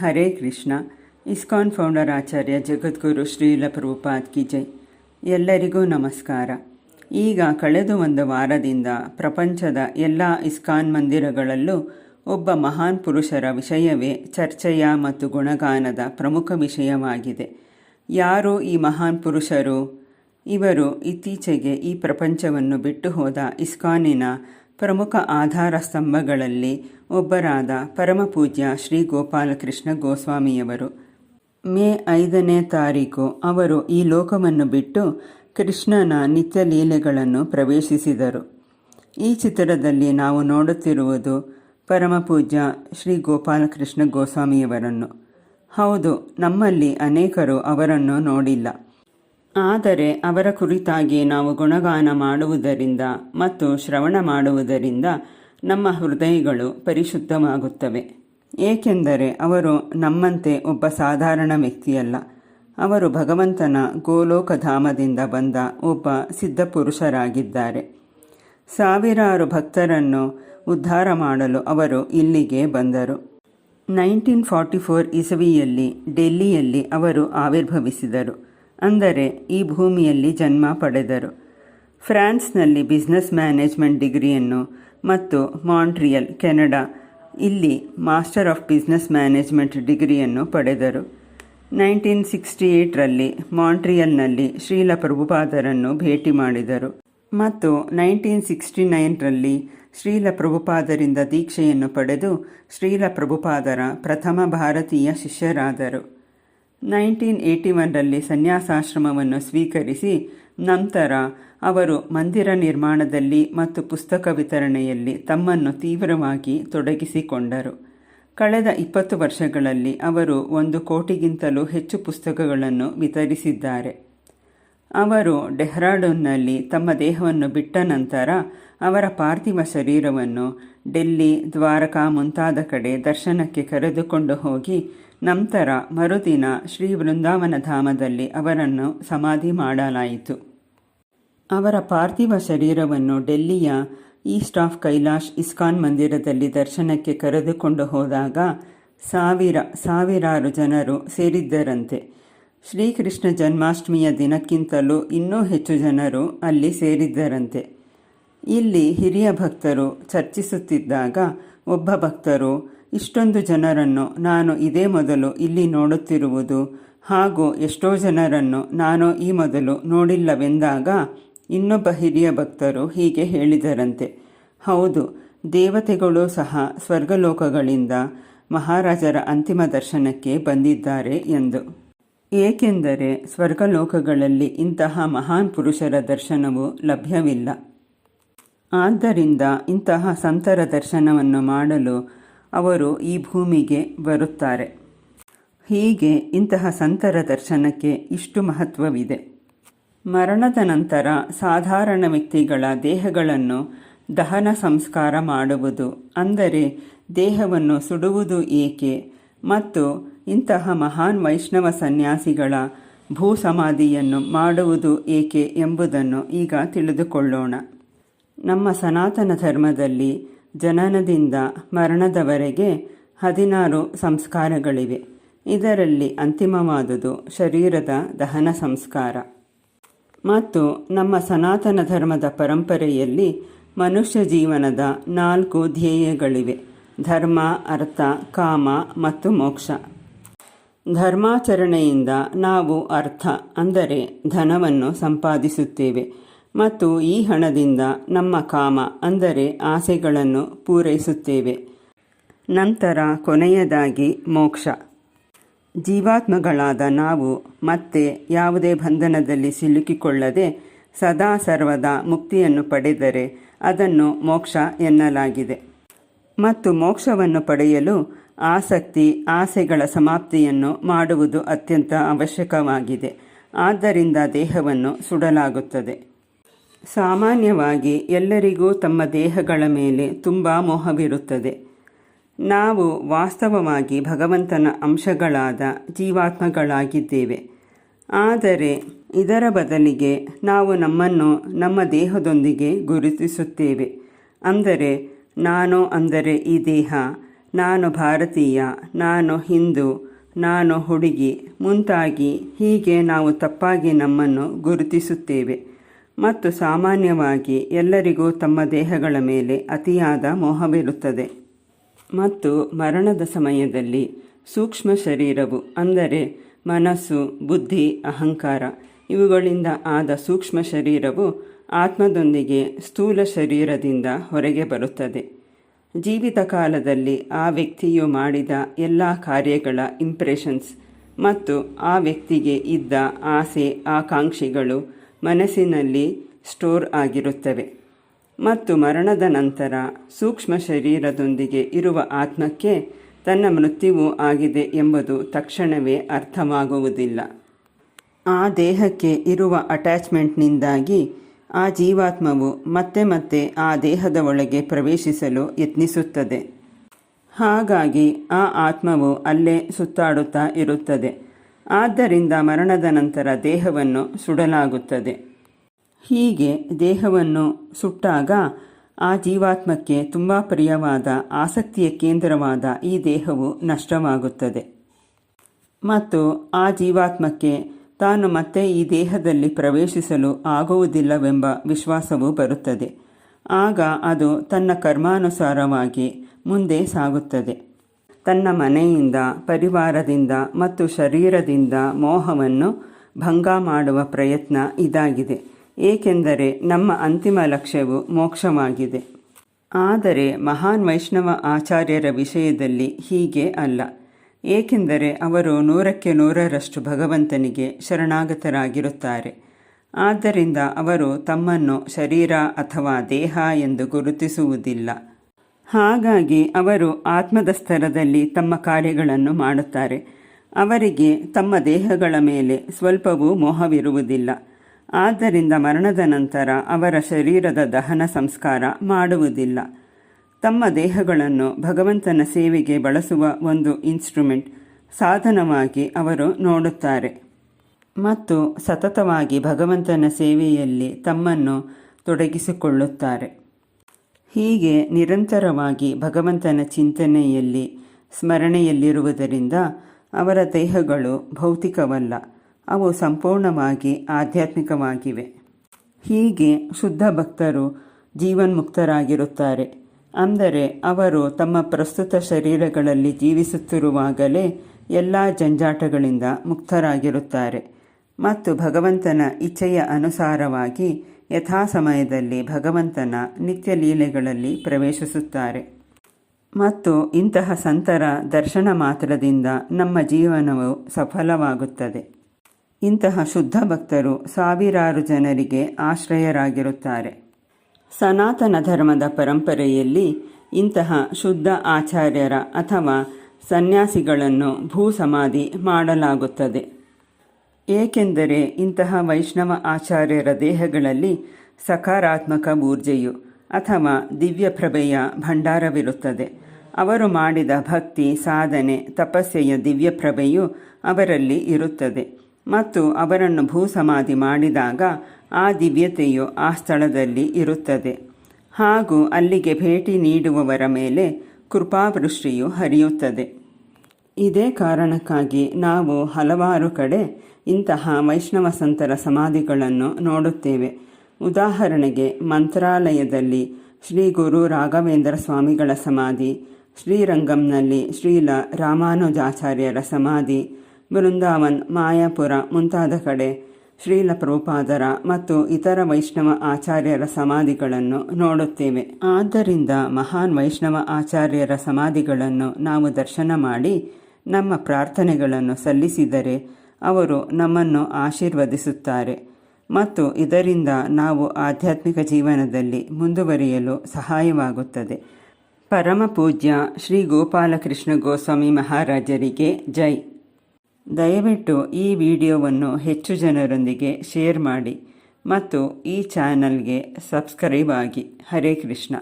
ಹರೇ Krishna. ISKCON founder Acharya Jagadguru Srila Prabhupad ಜೈ. ಎಲ್ಲರಿಗೂ ನಮಸ್ಕಾರ. ಈಗ ಕಳೆದು ಒಂದು ವಾರದಿಂದ ಪ್ರಪಂಚದ ಎಲ್ಲ ಇಸ್ಕಾನ್ ಮಂದಿರಗಳಲ್ಲೂ ಒಬ್ಬ ಮಹಾನ್ ಪುರುಷರ ವಿಷಯವೇ ಚರ್ಚೆಯ ಮತ್ತು ಗುಣಗಾನದ ಪ್ರಮುಖ ವಿಷಯವಾಗಿದೆ. ಯಾರು ಈ ಮಹಾನ್ ಪುರುಷರು? ಇವರು ಇತ್ತೀಚೆಗೆ ಈ ಪ್ರಪಂಚವನ್ನು ಬಿಟ್ಟು ಹೋದ ಇಸ್ಕಾನಿನ ಪ್ರಮುಖ ಆಧಾರ ಸ್ತಂಭಗಳಲ್ಲಿ ಒಬ್ಬರಾದ ಪರಮಪೂಜ್ಯ ಶ್ರೀ ಗೋಪಾಲಕೃಷ್ಣ ಗೋಸ್ವಾಮಿಯವರು. ಮೇ ಐದನೇ ತಾರೀಕು ಅವರು ಈ ಲೋಕವನ್ನು ಬಿಟ್ಟು ಕೃಷ್ಣನ ನಿತ್ಯ ಲೀಲೆಗಳನ್ನು ಪ್ರವೇಶಿಸಿದರು. ಈ ಚಿತ್ರದಲ್ಲಿ ನಾವು ನೋಡುತ್ತಿರುವುದು ಪರಮಪೂಜ್ಯ ಶ್ರೀ ಗೋಪಾಲಕೃಷ್ಣ ಗೋಸ್ವಾಮಿಯವರನ್ನು. ಹೌದು, ನಮ್ಮಲ್ಲಿ ಅನೇಕರು ಅವರನ್ನು ನೋಡಿಲ್ಲ. ಆದರೆ ಅವರ ಕುರಿತಾಗಿ ನಾವು ಗುಣಗಾನ ಮಾಡುವುದರಿಂದ ಮತ್ತು ಶ್ರವಣ ಮಾಡುವುದರಿಂದ ನಮ್ಮ ಹೃದಯಗಳು ಪರಿಶುದ್ಧವಾಗುತ್ತವೆ. ಏಕೆಂದರೆ ಅವರು ನಮ್ಮಂತೆ ಒಬ್ಬ ಸಾಧಾರಣ ವ್ಯಕ್ತಿಯಲ್ಲ. ಅವರು ಭಗವಂತನ ಗೋಲೋಕಧಾಮದಿಂದ ಬಂದ ಒಬ್ಬ ಸಿದ್ಧಪುರುಷರಾಗಿದ್ದಾರೆ ಸಾವಿರಾರು ಭಕ್ತರನ್ನು ಉದ್ಧಾರ ಮಾಡಲು ಅವರು ಇಲ್ಲಿಗೆ ಬಂದರು. ನೈನ್ಟೀನ್ ಫಾರ್ಟಿ ಫೋರ್ ಇಸವಿಯಲ್ಲಿ, ಡೆಲ್ಲಿಯಲ್ಲಿ ಅವರು ಆವಿರ್ಭವಿಸಿದರು. ಅಂದರೆ ಈ ಭೂಮಿಯಲ್ಲಿ ಜನ್ಮ ಪಡೆದರು. ಫ್ರಾನ್ಸ್ನಲ್ಲಿ ಬಿಸ್ನೆಸ್ ಮ್ಯಾನೇಜ್ಮೆಂಟ್ ಡಿಗ್ರಿಯನ್ನು ಮತ್ತು ಮಾಂಟ್ರಿಯಲ್, ಕೆನಡಾ, ಇಲ್ಲಿ ಮಾಸ್ಟರ್ ಆಫ್ ಬಿಸ್ನೆಸ್ ಮ್ಯಾನೇಜ್ಮೆಂಟ್ ಡಿಗ್ರಿಯನ್ನು ಪಡೆದರು. ನೈನ್ಟೀನ್ ಸಿಕ್ಸ್ಟಿ ಏಯ್ಟ್ರಲ್ಲಿ ಮಾಂಟ್ರಿಯಲ್ನಲ್ಲಿ ಶ್ರೀಲ ಪ್ರಭುಪಾದರನ್ನು ಭೇಟಿ ಮಾಡಿದರು ಮತ್ತು ನೈನ್ಟೀನ್ ಸಿಕ್ಸ್ಟಿ ನೈನ್ರಲ್ಲಿ ಶ್ರೀಲ ಪ್ರಭುಪಾದರಿಂದ ದೀಕ್ಷೆಯನ್ನು ಪಡೆದು ಶ್ರೀಲ ಪ್ರಭುಪಾದರ ಪ್ರಥಮ ಭಾರತೀಯ ಶಿಷ್ಯರಾದರು. ನೈನ್ಟೀನ್ ಏಯ್ಟಿ ಒನ್ರಲ್ಲಿ ಸನ್ಯಾಸಾಶ್ರಮವನ್ನು ಸ್ವೀಕರಿಸಿ ನಂತರ ಅವರು ಮಂದಿರ ನಿರ್ಮಾಣದಲ್ಲಿ ಮತ್ತು ಪುಸ್ತಕ ವಿತರಣೆಯಲ್ಲಿ ತಮ್ಮನ್ನು ತೀವ್ರವಾಗಿ ತೊಡಗಿಸಿಕೊಂಡರು. ಕಳೆದ ಇಪ್ಪತ್ತು ವರ್ಷಗಳಲ್ಲಿ ಅವರು ಒಂದು ಕೋಟಿಗಿಂತಲೂ ಹೆಚ್ಚು ಪುಸ್ತಕಗಳನ್ನು ವಿತರಿಸಿದ್ದಾರೆ. ಅವರು ಡೆಹ್ರಾಡೂನ್ನಲ್ಲಿ ತಮ್ಮ ದೇಹವನ್ನು ಬಿಟ್ಟ ನಂತರ ಅವರ ಪಾರ್ಥಿವ ಶರೀರವನ್ನು ಡೆಲ್ಲಿ ದ್ವಾರಕಾ ಮುಂತಾದ ಕಡೆ ದರ್ಶನಕ್ಕೆ ಕರೆದುಕೊಂಡು ಹೋಗಿ ನಂತರ ಮರುದಿನ ಶ್ರೀ ವೃಂದಾವನ ಧಾಮದಲ್ಲಿ ಅವರನ್ನು ಸಮಾಧಿ ಮಾಡಲಾಯಿತು. ಅವರ ಪಾರ್ಥಿವ ಶರೀರವನ್ನು ಡೆಲ್ಲಿಯ ಈಸ್ಟ್ ಆಫ್ ಕೈಲಾಶ್ ಇಸ್ಕಾನ್ ಮಂದಿರದಲ್ಲಿ ದರ್ಶನಕ್ಕೆ ಕರೆದುಕೊಂಡು ಹೋದಾಗ ಸಾವಿರ, ಸಾವಿರಾರು ಜನರು ಸೇರಿದ್ದರಂತೆ. ಶ್ರೀಕೃಷ್ಣ ಜನ್ಮಾಷ್ಟಮಿಯ ದಿನಕ್ಕಿಂತಲೂ ಇನ್ನೂ ಹೆಚ್ಚು ಜನರು ಅಲ್ಲಿ ಸೇರಿದ್ದರಂತೆ. ಇಲ್ಲಿ ಹಿರಿಯ ಭಕ್ತರು ಚರ್ಚಿಸುತ್ತಿದ್ದಾಗ ಒಬ್ಬ ಭಕ್ತರು ಇಷ್ಟೊಂದು ಜನರನ್ನು ನಾನು ಇದೇ ಮೊದಲು ಇಲ್ಲಿ ನೋಡುತ್ತಿರುವುದು ಹಾಗೂ ಎಷ್ಟೋ ಜನರನ್ನು ನಾನು ಈ ಮೊದಲು ನೋಡಿಲ್ಲವೆಂದಾಗ ಇನ್ನೊಬ್ಬ ಹಿರಿಯ ಭಕ್ತರು ಹೀಗೆ ಹೇಳಿದರಂತೆ, ಹೌದು, ದೇವತೆಗಳು ಸಹ ಸ್ವರ್ಗಲೋಕಗಳಿಂದ ಮಹಾರಾಜರ ಅಂತಿಮ ದರ್ಶನಕ್ಕೆ ಬಂದಿದ್ದಾರೆ ಎಂದು. ಏಕೆಂದರೆ ಸ್ವರ್ಗಲೋಕಗಳಲ್ಲಿ ಇಂತಹ ಮಹಾನ್ ಪುರುಷರ ದರ್ಶನವು ಲಭ್ಯವಿಲ್ಲ. ಆದ್ದರಿಂದ ಇಂತಹ ಸಂತರ ದರ್ಶನವನ್ನು ಮಾಡಲು ಅವರು ಈ ಭೂಮಿಗೆ ಬರುತ್ತಾರೆ. ಹೀಗೆ ಇಂತಹ ಸಂತರ ದರ್ಶನಕ್ಕೆ ಇಷ್ಟು ಮಹತ್ವವಿದೆ. ಮರಣದ ನಂತರ ಸಾಧಾರಣ ವ್ಯಕ್ತಿಗಳ ದೇಹಗಳನ್ನು ದಹನ ಸಂಸ್ಕಾರ ಮಾಡುವುದು, ಅಂದರೆ ದೇಹವನ್ನು ಸುಡುವುದು ಏಕೆ ಮತ್ತು ಇಂತಹ ಮಹಾನ್ ವೈಷ್ಣವ ಸನ್ಯಾಸಿಗಳ ಭೂ ಸಮಾಧಿಯನ್ನು ಮಾಡುವುದು ಏಕೆ ಎಂಬುದನ್ನು ಈಗ ತಿಳಿದುಕೊಳ್ಳೋಣ. ನಮ್ಮ ಸನಾತನ ಧರ್ಮದಲ್ಲಿ ಜನನದಿಂದ ಮರಣದವರೆಗೆ ಹದಿನಾರು ಸಂಸ್ಕಾರಗಳಿವೆ. ಇದರಲ್ಲಿ ಅಂತಿಮವಾದುದು ಶರೀರದ ದಹನ ಸಂಸ್ಕಾರ. ಮತ್ತು ನಮ್ಮ ಸನಾತನ ಧರ್ಮದ ಪರಂಪರೆಯಲ್ಲಿ ಮನುಷ್ಯ ಜೀವನದ ನಾಲ್ಕು ಧ್ಯೇಯಗಳಿವೆ. ಧರ್ಮ, ಅರ್ಥ, ಕಾಮ ಮತ್ತು ಮೋಕ್ಷ. ಧರ್ಮಾಚರಣೆಯಿಂದ ನಾವು ಅರ್ಥ, ಅಂದರೆ ಧನವನ್ನು ಸಂಪಾದಿಸುತ್ತೇವೆ. ಮತ್ತು ಈ ಹಣದಿಂದ ನಮ್ಮ ಕಾಮ, ಅಂದರೆ ಆಸೆಗಳನ್ನು ಪೂರೈಸುತ್ತೇವೆ. ನಂತರ ಕೊನೆಯದಾಗಿ ಮೋಕ್ಷ. ಜೀವಾತ್ಮಗಳಾದ ನಾವು ಮತ್ತೆ ಯಾವುದೇ ಬಂಧನದಲ್ಲಿ ಸಿಲುಕಿಕೊಳ್ಳದೆ ಸದಾ ಸರ್ವದ ಮುಕ್ತಿಯನ್ನು ಪಡೆದರೆ ಅದನ್ನು ಮೋಕ್ಷ ಎನ್ನಲಾಗಿದೆ. ಮತ್ತು ಮೋಕ್ಷವನ್ನು ಪಡೆಯಲು ಆಸಕ್ತಿ, ಆಸೆಗಳ ಸಮಾಪ್ತಿಯನ್ನು ಮಾಡುವುದು ಅತ್ಯಂತ ಅವಶ್ಯಕವಾಗಿದೆ. ಆದ್ದರಿಂದ ದೇಹವನ್ನು ಸುಡಲಾಗುತ್ತದೆ. ಸಾಮಾನ್ಯವಾಗಿ ಎಲ್ಲರಿಗೂ ತಮ್ಮ ದೇಹಗಳ ಮೇಲೆ ತುಂಬ ಮೋಹವಿರುತ್ತದೆ. ನಾವು ವಾಸ್ತವವಾಗಿ ಭಗವಂತನ ಅಂಶಗಳಾದ ಜೀವಾತ್ಮಗಳಾಗಿದ್ದೇವೆ. ಆದರೆ ಇದರ ಬದಲಿಗೆ ನಾವು ನಮ್ಮನ್ನು ನಮ್ಮ ದೇಹದೊಂದಿಗೆ ಗುರುತಿಸುತ್ತೇವೆ. ಅಂದರೆ ನಾನು ಅಂದರೆ ಈ ದೇಹ, ನಾನು ಭಾರತೀಯ, ನಾನು ಹಿಂದೂ, ನಾನು ಹುಡುಗಿ, ಮುಂತಾಗಿ ಹೀಗೆ ನಾವು ತಪ್ಪಾಗಿ ನಮ್ಮನ್ನು ಗುರುತಿಸುತ್ತೇವೆ. ಮತ್ತು ಸಾಮಾನ್ಯವಾಗಿ ಎಲ್ಲರಿಗೂ ತಮ್ಮ ದೇಹಗಳ ಮೇಲೆ ಅತಿಯಾದ ಮೋಹವಿರುತ್ತದೆ. ಮತ್ತು ಮರಣದ ಸಮಯದಲ್ಲಿ ಸೂಕ್ಷ್ಮ ಶರೀರವು, ಅಂದರೆ ಮನಸ್ಸು, ಬುದ್ಧಿ, ಅಹಂಕಾರ, ಇವುಗಳಿಂದ ಆದ ಸೂಕ್ಷ್ಮ ಶರೀರವು ಆತ್ಮದೊಂದಿಗೆ ಸ್ಥೂಲ ಶರೀರದಿಂದ ಹೊರಗೆ ಬರುತ್ತದೆ. ಜೀವಿತ ಕಾಲದಲ್ಲಿ ಆ ವ್ಯಕ್ತಿಯು ಮಾಡಿದ ಎಲ್ಲ ಕಾರ್ಯಗಳ ಇಂಪ್ರೆಷನ್ಸ್ ಮತ್ತು ಆ ವ್ಯಕ್ತಿಗೆ ಇದ್ದ ಆಸೆ, ಆಕಾಂಕ್ಷೆಗಳು ಮನಸ್ಸಿನಲ್ಲಿ ಸ್ಟೋರ್ ಆಗಿರುತ್ತವೆ ಮತ್ತು ಮರಣದ ನಂತರ ಸೂಕ್ಷ್ಮ ಶರೀರದೊಂದಿಗೆ ಇರುವ ಆತ್ಮಕ್ಕೆ ತನ್ನ ಮೃತ್ಯುವು ಆಗಿದೆ ಎಂಬುದು ತಕ್ಷಣವೇ ಅರ್ಥವಾಗುವುದಿಲ್ಲ. ಆ ದೇಹಕ್ಕೆ ಇರುವ ಅಟ್ಯಾಚ್ಮೆಂಟ್ನಿಂದಾಗಿ ಆ ಜೀವಾತ್ಮವು ಮತ್ತೆ ಮತ್ತೆ ಆ ದೇಹದ ಒಳಗೆ ಪ್ರವೇಶಿಸಲು ಯತ್ನಿಸುತ್ತದೆ. ಹಾಗಾಗಿ ಆ ಆತ್ಮವು ಅಲ್ಲೇ ಸುತ್ತಾಡುತ್ತಾ ಇರುತ್ತದೆ. ಆದ್ದರಿಂದ ಮರಣದ ನಂತರ ದೇಹವನ್ನು ಸುಡಲಾಗುತ್ತದೆ. ಹೀಗೆ ದೇಹವನ್ನು ಸುಟ್ಟಾಗ ಆ ಜೀವಾತ್ಮಕ್ಕೆ ತುಂಬ ಪ್ರಿಯವಾದ, ಆಸಕ್ತಿಯ ಕೇಂದ್ರವಾದ ಈ ದೇಹವು ನಷ್ಟವಾಗುತ್ತದೆ. ಮತ್ತು ಆ ಜೀವಾತ್ಮಕ್ಕೆ ತಾನು ಮತ್ತೆ ಈ ದೇಹದಲ್ಲಿ ಪ್ರವೇಶಿಸಲು ಆಗುವುದಿಲ್ಲವೆಂಬ ವಿಶ್ವಾಸವು ಬರುತ್ತದೆ. ಆಗ ಅದು ತನ್ನ ಕರ್ಮಾನುಸಾರವಾಗಿ ಮುಂದೆ ಸಾಗುತ್ತದೆ. ತನ್ನ ಮನೆಯಿಂದ, ಪರಿವಾರದಿಂದ ಮತ್ತು ಶರೀರದಿಂದ ಮೋಹವನ್ನು ಭಂಗ ಮಾಡುವ ಪ್ರಯತ್ನ ಇದಾಗಿದೆ. ಏಕೆಂದರೆ ನಮ್ಮ ಅಂತಿಮ ಲಕ್ಷ್ಯವು ಮೋಕ್ಷವಾಗಿದೆ. ಆದರೆ ಮಹಾನ್ ವೈಷ್ಣವ ಆಚಾರ್ಯರ ವಿಷಯದಲ್ಲಿ ಹೀಗೆ ಅಲ್ಲ. ಏಕೆಂದರೆ ಅವರು ನೂರಕ್ಕೆ ನೂರರಷ್ಟು ಭಗವಂತನಿಗೆ ಶರಣಾಗತರಾಗಿರುತ್ತಾರೆ. ಆದ್ದರಿಂದ ಅವರು ತಮ್ಮನ್ನು ಶರೀರ ಅಥವಾ ದೇಹ ಎಂದು ಗುರುತಿಸುವುದಿಲ್ಲ. ಹಾಗಾಗಿ ಅವರು ಆತ್ಮದ ಸ್ತರದಲ್ಲಿ ತಮ್ಮ ಕಾರ್ಯಗಳನ್ನು ಮಾಡುತ್ತಾರೆ. ಅವರಿಗೆ ತಮ್ಮ ದೇಹಗಳ ಮೇಲೆ ಸ್ವಲ್ಪವೂ ಮೋಹವಿರುವುದಿಲ್ಲ. ಆದ್ದರಿಂದ ಮರಣದ ನಂತರ ಅವರ ಶರೀರದ ದಹನ ಸಂಸ್ಕಾರ ಮಾಡುವುದಿಲ್ಲ. ತಮ್ಮ ದೇಹಗಳನ್ನು ಭಗವಂತನ ಸೇವೆಗೆ ಬಳಸುವ ಒಂದು ಇನ್ಸ್ಟ್ರುಮೆಂಟ್ ಸಾಧನವಾಗಿ ಅವರು ನೋಡುತ್ತಾರೆ. ಮತ್ತು ಸತತವಾಗಿ ಭಗವಂತನ ಸೇವೆಯಲ್ಲಿ ತಮ್ಮನ್ನು ತೊಡಗಿಸಿಕೊಳ್ಳುತ್ತಾರೆ. ಹೀಗೆ ನಿರಂತರವಾಗಿ ಭಗವಂತನ ಚಿಂತನೆಯಲ್ಲಿ, ಸ್ಮರಣೆಯಲ್ಲಿರುವುದರಿಂದ ಅವರ ದೇಹಗಳು ಭೌತಿಕವಲ್ಲ, ಅವು ಸಂಪೂರ್ಣವಾಗಿ ಆಧ್ಯಾತ್ಮಿಕವಾಗಿವೆ. ಹೀಗೆ ಶುದ್ಧ ಭಕ್ತರು ಜೀವನ್ಮುಕ್ತರಾಗಿರುತ್ತಾರೆ. ಅಂದರೆ ಅವರು ತಮ್ಮ ಪ್ರಸ್ತುತ ಶರೀರಗಳಲ್ಲಿ ಜೀವಿಸುತ್ತಿರುವಾಗಲೇ ಎಲ್ಲ ಜಂಜಾಟಗಳಿಂದ ಮುಕ್ತರಾಗಿರುತ್ತಾರೆ. ಮತ್ತು ಭಗವಂತನ ಇಚ್ಛೆಯ ಅನುಸಾರವಾಗಿ ಯಥಾ ಸಮಯದಲ್ಲಿ ಭಗವಂತನ ನಿತ್ಯ ಲೀಲೆಗಳಲ್ಲಿ ಪ್ರವೇಶಿಸುತ್ತಾರೆ. ಮತ್ತು ಇಂತಹ ಸಂತರ ದರ್ಶನ ಮಾತ್ರದಿಂದ ನಮ್ಮ ಜೀವನವು ಸಫಲವಾಗುತ್ತದೆ. ಇಂತಹ ಶುದ್ಧ ಭಕ್ತರು ಸಾವಿರಾರು ಜನರಿಗೆ ಆಶ್ರಯರಾಗಿರುತ್ತಾರೆ. ಸನಾತನ ಧರ್ಮದ ಪರಂಪರೆಯಲ್ಲಿ ಇಂತಹ ಶುದ್ಧ ಆಚಾರ್ಯರ ಅಥವಾ ಸನ್ಯಾಸಿಗಳನ್ನು ಭೂ ಸಮಾಧಿ ಮಾಡಲಾಗುತ್ತದೆ. ಏಕೆಂದರೆ ಇಂತಹ ವೈಷ್ಣವ ಆಚಾರ್ಯರ ದೇಹಗಳಲ್ಲಿ ಸಕಾರಾತ್ಮಕ ಊರ್ಜೆಯು ಅಥವಾ ದಿವ್ಯ ಪ್ರಭೆಯ ಭಂಡಾರವಿರುತ್ತದೆ. ಅವರು ಮಾಡಿದ ಭಕ್ತಿ, ಸಾಧನೆ, ತಪಸ್ಸೆಯ ದಿವ್ಯ ಪ್ರಭೆಯು ಅವರಲ್ಲಿ ಇರುತ್ತದೆ. ಮತ್ತು ಅವರನ್ನು ಭೂ ಸಮಾಧಿ ಮಾಡಿದಾಗ ಆ ದಿವ್ಯತೆಯು ಆ ಸ್ಥಳದಲ್ಲಿ ಇರುತ್ತದೆ. ಹಾಗೂ ಅಲ್ಲಿಗೆ ಭೇಟಿ ನೀಡುವವರ ಮೇಲೆ ಕೃಪಾವೃಷ್ಟಿಯು ಹರಿಯುತ್ತದೆ. ಇದೇ ಕಾರಣಕ್ಕಾಗಿ ನಾವು ಹಲವಾರು ಕಡೆ ಇಂತಹ ವೈಷ್ಣವ ಸಂತರ ಸಮಾಧಿಗಳನ್ನು ನೋಡುತ್ತೇವೆ. ಉದಾಹರಣೆಗೆ ಮಂತ್ರಾಲಯದಲ್ಲಿ ಶ್ರೀ ಗುರು ರಾಘವೇಂದ್ರ ಸ್ವಾಮಿಗಳ ಸಮಾಧಿ, ಶ್ರೀರಂಗಂನಲ್ಲಿ ಶ್ರೀಲ ರಾಮಾನುಜಾಚಾರ್ಯರ ಸಮಾಧಿ, ಬೃಂದಾವನ್, ಮಾಯಾಪುರ ಮುಂತಾದ ಕಡೆ ಶ್ರೀಲ ಪ್ರಭುಪಾದರ ಮತ್ತು ಇತರ ವೈಷ್ಣವ ಆಚಾರ್ಯರ ಸಮಾಧಿಗಳನ್ನು ನೋಡುತ್ತೇವೆ. ಆದ್ದರಿಂದ ಮಹಾನ್ ವೈಷ್ಣವ ಆಚಾರ್ಯರ ಸಮಾಧಿಗಳನ್ನು ನಾವು ದರ್ಶನ ಮಾಡಿ ನಮ್ಮ ಪ್ರಾರ್ಥನೆಗಳನ್ನು ಸಲ್ಲಿಸಿದರೆ ಅವರು ನಮ್ಮನ್ನು ಆಶೀರ್ವದಿಸುತ್ತಾರೆ. ಮತ್ತು ಇದರಿಂದ ನಾವು ಆಧ್ಯಾತ್ಮಿಕ ಜೀವನದಲ್ಲಿ ಮುಂದುವರಿಯಲು ಸಹಾಯವಾಗುತ್ತದೆ. ಪರಮ ಪೂಜ್ಯ ಶ್ರೀ ಗೋಪಾಲಕೃಷ್ಣ ಗೋಸ್ವಾಮಿ ಮಹಾರಾಜರಿಗೆ ಜೈ. ದಯವಿಟ್ಟು ಈ ವಿಡಿಯೋವನ್ನು ಹೆಚ್ಚು ಜನರೊಂದಿಗೆ ಶೇರ್ ಮಾಡಿ ಮತ್ತು ಈ ಚಾನಲ್ಗೆ ಸಬ್ಸ್ಕ್ರೈಬ್ ಆಗಿ. ಹರೇ ಕೃಷ್ಣ.